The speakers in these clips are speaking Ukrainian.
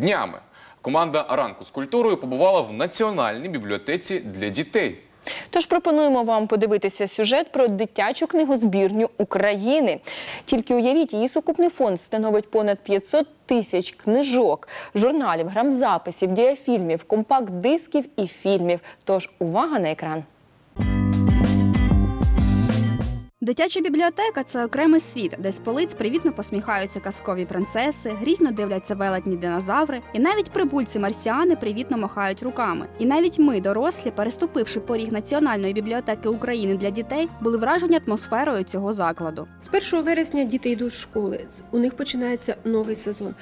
Днями команда ранку з культурою побувала в національній бібліотеці для дітей. Тож пропонуємо вам подивитися сюжет про дитячу книгозбірню України. Тільки уявіть, її сукупний фонд становить понад 500 тисяч книжок, журналів, грамзаписів, діафільмів, компакт-дисків і фільмів. Тож увага на екран. Дитяча бібліотека це окремий світ, де з полиць привітно посміхаються казкові принцеси, грізно дивляться велетні динозаври, і навіть прибульці марсіани привітно махають руками. І навіть ми, дорослі, переступивши поріг Національної бібліотеки України для дітей, були вражені атмосферою цього закладу. З 1 вересня діти йдуть в школи. У них починається новий сезон.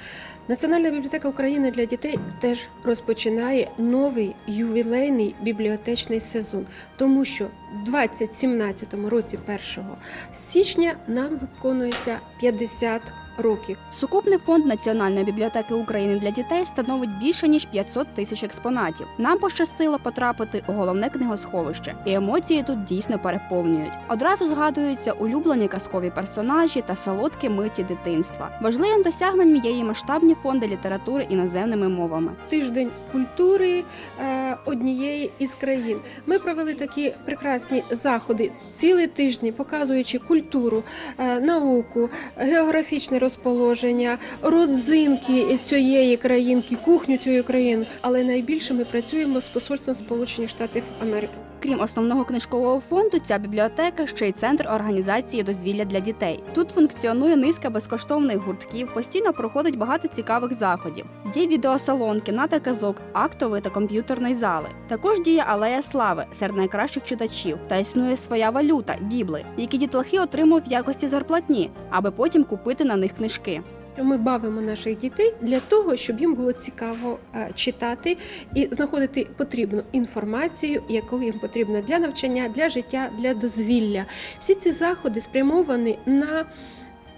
Національна бібліотека України для дітей теж розпочинає новий ювілейний бібліотечний сезон, тому що в 2017 році, 1 січня, нам виконується 50 років. Сукупний фонд Національної бібліотеки України для дітей становить більше ніж 500 тисяч експонатів. Нам пощастило потрапити у головне книгосховище, і емоції тут дійсно переповнюють. Одразу згадуються улюблені казкові персонажі та солодкі миті дитинства. Важливим досягненням є і масштабні фонди літератури іноземними мовами. Тиждень культури е, однієї із країн. Ми провели такі прекрасні заходи цілий тиждень, показуючи культуру, е, науку, географічне розположення, родзинки цієї країнки, кухню цієї країни. Але найбільше ми працюємо з посольством Сполучених Штатів Америки. Крім основного книжкового фонду, ця бібліотека ще й центр організації дозвілля для дітей. Тут функціонує низка безкоштовних гуртків, постійно проходить багато цікавих заходів. Є відеосалон, кімната казок, актової та комп'ютерної зали. Також діє алея слави серед найкращих читачів та існує своя валюта бібли, які дітлахи отримують в якості зарплатні, аби потім купити на них книжки. Ми бавимо наших дітей для того, щоб їм було цікаво е, читати і знаходити потрібну інформацію, яку їм потрібно для навчання, для життя, для дозвілля. Всі ці заходи спрямовані на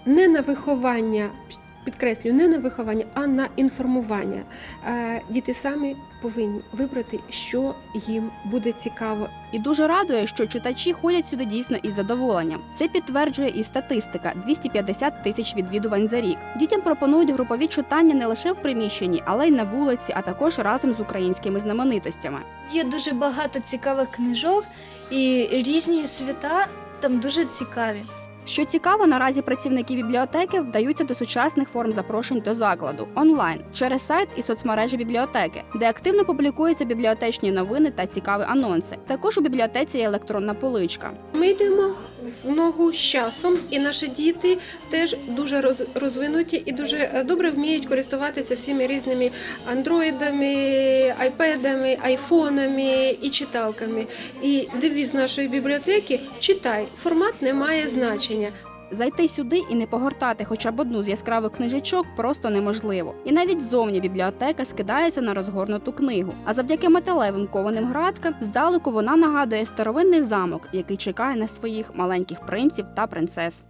не на виховання. Підкреслюю, не на виховання, а на інформування. Е, Діти самі повинні вибрати, що їм буде цікаво. І дуже радує, що читачі ходять сюди дійсно із задоволенням. Це підтверджує і статистика: 250 тисяч відвідувань за рік. Дітям пропонують групові читання не лише в приміщенні, але й на вулиці, а також разом з українськими знаменитостями. Є дуже багато цікавих книжок і різні свята там дуже цікаві. Що цікаво, наразі працівники бібліотеки вдаються до сучасних форм запрошень до закладу онлайн через сайт і соцмережі бібліотеки, де активно публікуються бібліотечні новини та цікаві анонси. Також у бібліотеці є електронна поличка. Ми йдемо в ногу з часом, і наші діти теж дуже розвинуті і дуже е, добре вміють користуватися всіми різними андроїдами, айпедами, айфонами і читалками. І девіз нашої бібліотеки читай, формат не має значення. Зайти сюди і не погортати хоча б одну з яскравих книжечок просто неможливо. І навіть зовні бібліотека скидається на розгорнуту книгу. А завдяки металевим кованим градкам здалеку вона нагадує старовинний замок, який чекає на своїх маленьких принців та принцес.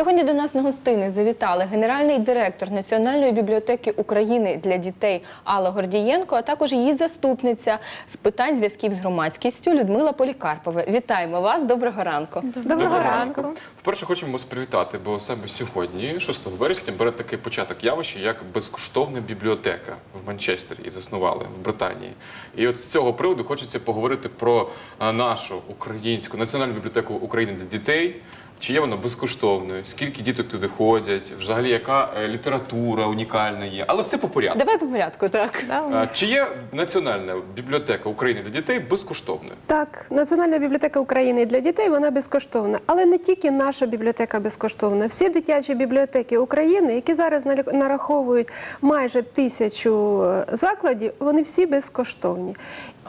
Сьогодні до нас на гостини завітали генеральний директор Національної бібліотеки України для дітей Алла Гордієнко, а також її заступниця з питань зв'язків з громадськістю Людмила Полікарпова. Вітаємо вас! Доброго ранку! Доброго ранку. Вперше хочемо вас привітати, бо саме сьогодні, 6 вересня, бере такий початок явища, як безкоштовна бібліотека в Манчестері і заснували в Британії. І от з цього приводу хочеться поговорити про нашу українську національну бібліотеку України для дітей. Чи є вона безкоштовною? Скільки діток туди ходять? Взагалі, яка е, література унікальна є? Але все по порядку. Давай по порядку, так. Чи є національна бібліотека України для дітей безкоштовною? Так, Національна бібліотека України для дітей вона безкоштовна, але не тільки наша бібліотека безкоштовна. Всі дитячі бібліотеки України, які зараз налік- нараховують майже тисячу е, закладів, вони всі безкоштовні.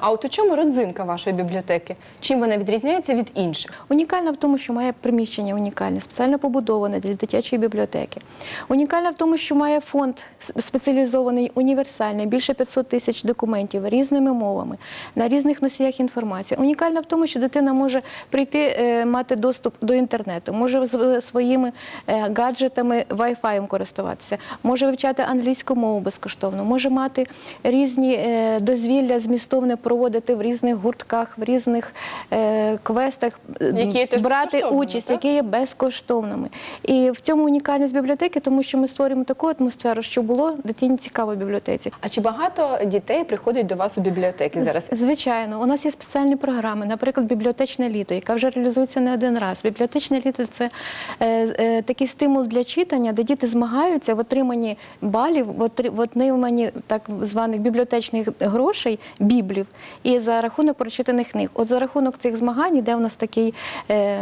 А от у чому родзинка вашої бібліотеки? Чим вона відрізняється від інших? Унікальна в тому, що має приміщення унікальне, спеціально побудоване для дитячої бібліотеки. Унікальна в тому, що має фонд спеціалізований, універсальний, більше 500 тисяч документів різними мовами, на різних носіях інформації. Унікальна в тому, що дитина може прийти, е, мати доступ до інтернету, може своїми е, гаджетами Wi-Fi користуватися, може вивчати англійську мову безкоштовно, може мати різні е, дозвілля змістовне про проводити в різних гуртках, в різних е, квестах, Які брати участь, так? які є безкоштовними. І в цьому унікальність бібліотеки, тому що ми створюємо таку атмосферу, що було дитині цікаво в бібліотеці. А чи багато дітей приходять до вас у бібліотеки зараз? Звичайно, у нас є спеціальні програми, наприклад, бібліотечне літо, яка вже реалізується не один раз. Бібліотечне літо це е, е, такий стимул для читання, де діти змагаються в отриманні балів, в отриманні так званих бібліотечних грошей, біблів, і за рахунок прочитаних книг. От за рахунок цих змагань йде у нас такий е,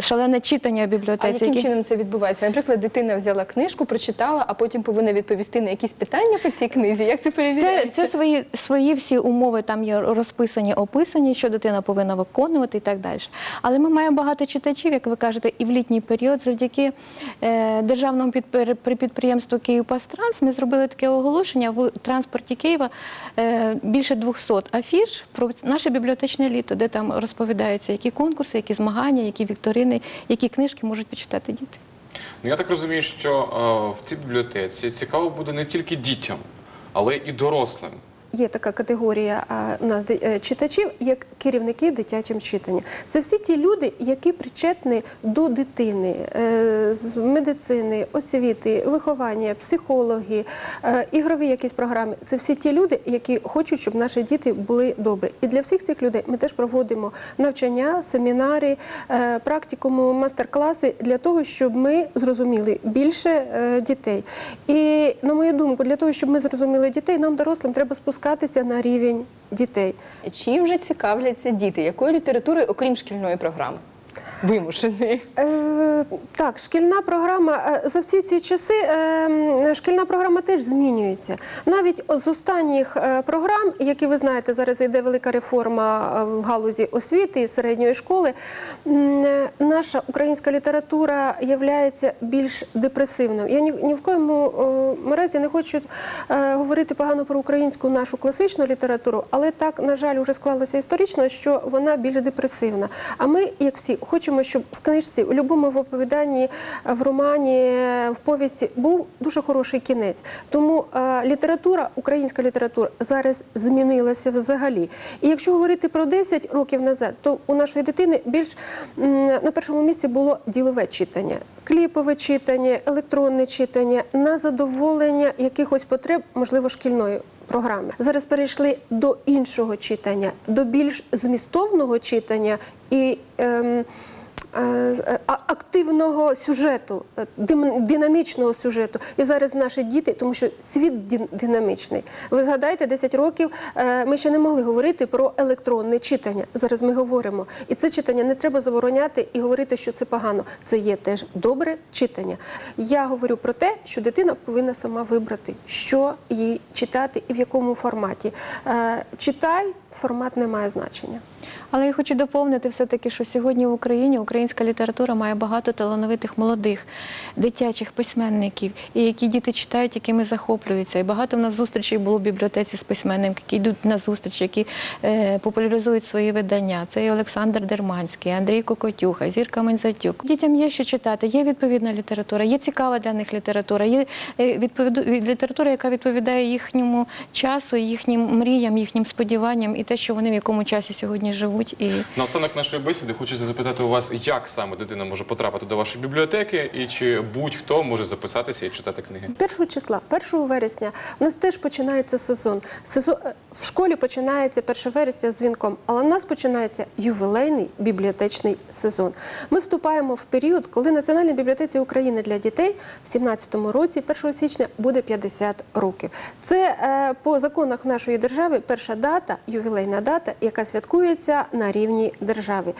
шалене читання в А бібліотеці. яким яке- чином це відбувається? Наприклад, дитина взяла книжку, прочитала, а потім повинна відповісти на якісь питання по цій книзі. Як це Це, перевіряється? це свої, свої всі умови там є розписані, описані, що дитина повинна виконувати і так далі. Але ми маємо багато читачів, як ви кажете, і в літній період завдяки е, державному підприємству «Київпастранс» ми зробили таке оголошення в транспорті Києва е, більше 200 афіш про наше бібліотечне літо, де там розповідаються, які конкурси, які змагання, які вікторини, які книжки можуть почитати діти. Ну я так розумію, що е, в цій бібліотеці цікаво буде не тільки дітям, але і дорослим. Є така категорія у е, читачів, як керівники дитячим читанням. Це всі ті люди, які причетні до дитини е, з медицини, освіти, виховання, психологи, е, ігрові якісь програми. Це всі ті люди, які хочуть, щоб наші діти були добрі. І для всіх цих людей ми теж проводимо навчання, семінари, практикуму, мастер-класи для того, щоб ми зрозуміли більше дітей. І на мою думку, для того, щоб ми зрозуміли дітей, нам дорослим треба спускатися на рівень дітей. Чим же цікавляться діти? Якою літературою, окрім шкільної програми? Вимушеної. Е, так, шкільна програма е, за всі ці часи е, шкільна програма теж змінюється. Навіть з останніх е, програм, які ви знаєте, зараз йде велика реформа е, в галузі освіти і середньої школи. е, Наша українська література є більш депресивною. Я ні, ні в коєму е, разі не хочу е, говорити погано про українську нашу класичну літературу, але так, на жаль, вже склалося історично, що вона більш депресивна. А ми, як всі, хочемо, щоб в книжці, у будь-якому оповіданні, е, в романі, е, в повісті був дуже хороший кінець. Тому е, література, українська література зараз змінилася взагалі. І якщо говорити про 10 років назад, то у нашої дитини більш на першому місці було ділове читання, кліпове читання, електронне читання на задоволення якихось потреб, можливо, шкільної. Програми зараз перейшли до іншого читання, до більш змістовного читання і ем, активного сюжету, е, динамічного сюжету. І зараз наші діти, тому що світ динамічний. Ви згадайте, 10 років е, ми ще не могли говорити про електронне читання. Зараз ми говоримо. І це читання не треба забороняти і говорити, що це погано. Це є теж добре читання. Я говорю про те, що дитина повинна сама вибрати, що їй читати і в якому форматі. Е, Читай, формат не має значення. Але я хочу доповнити все-таки, що сьогодні в Україні українська література має багато талановитих молодих дитячих письменників, і які діти читають, якими захоплюються. І багато в нас зустрічей було в бібліотеці з письменниками, які йдуть на зустріч, які е, популяризують свої видання. Це і Олександр Дерманський, Андрій Кокотюха, Зірка Мензатюк. Дітям є що читати, є відповідна література, є цікава для них література, є е, відповіду- література, яка відповідає їхньому часу, їхнім мріям, їхнім сподіванням і те, що вони в якому часі сьогодні живуть. І Наостанок нашої бесіди хочу запитати у вас, як саме дитина може потрапити до вашої бібліотеки, і чи будь-хто може записатися і читати книги. 1 числа, 1 вересня, у нас теж починається сезон. сезон. е, В школі починається 1 вересня з дзвінком, але у нас починається ювілейний бібліотечний сезон. Ми вступаємо в період, коли Національній бібліотеці України для дітей в 17-му році, 1 січня, буде 50 років. Це е, по законах нашої держави перша дата, ювілейна дата, яка святкується на рівні держави.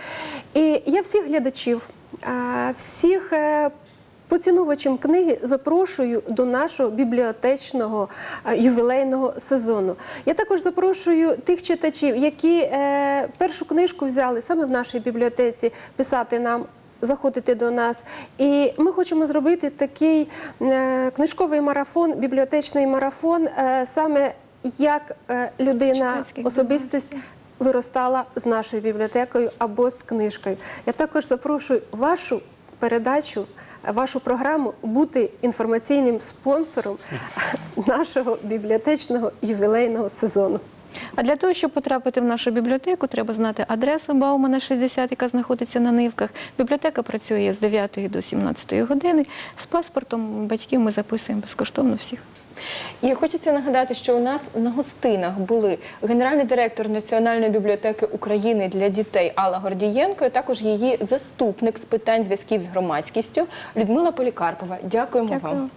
І я всіх глядачів, е, всіх. е, Поціновувачем книги запрошую до нашого бібліотечного е, ювілейного сезону. Я також запрошую тих читачів, які першу книжку взяли саме в нашій бібліотеці, писати нам. Заходити до нас, і ми хочемо зробити такий книжковий марафон, бібліотечний марафон, саме як е, людина, особистість виростала з нашою бібліотекою або з книжкою. Я також запрошую вашу передачу, вашу програму бути інформаційним спонсором нашого бібліотечного ювілейного сезону. А для того, щоб потрапити в нашу бібліотеку, треба знати адресу Баумана 60, яка знаходиться на Нивках. Бібліотека працює з 9 до 17 години. З паспортом батьків ми записуємо безкоштовно всіх. І хочеться нагадати, що у нас на гостинах були генеральний директор Національної бібліотеки України для дітей Алла Гордієнко, і також її заступник з питань зв'язків з громадськістю Людмила Полікарпова. Дякуємо вам. Дякую.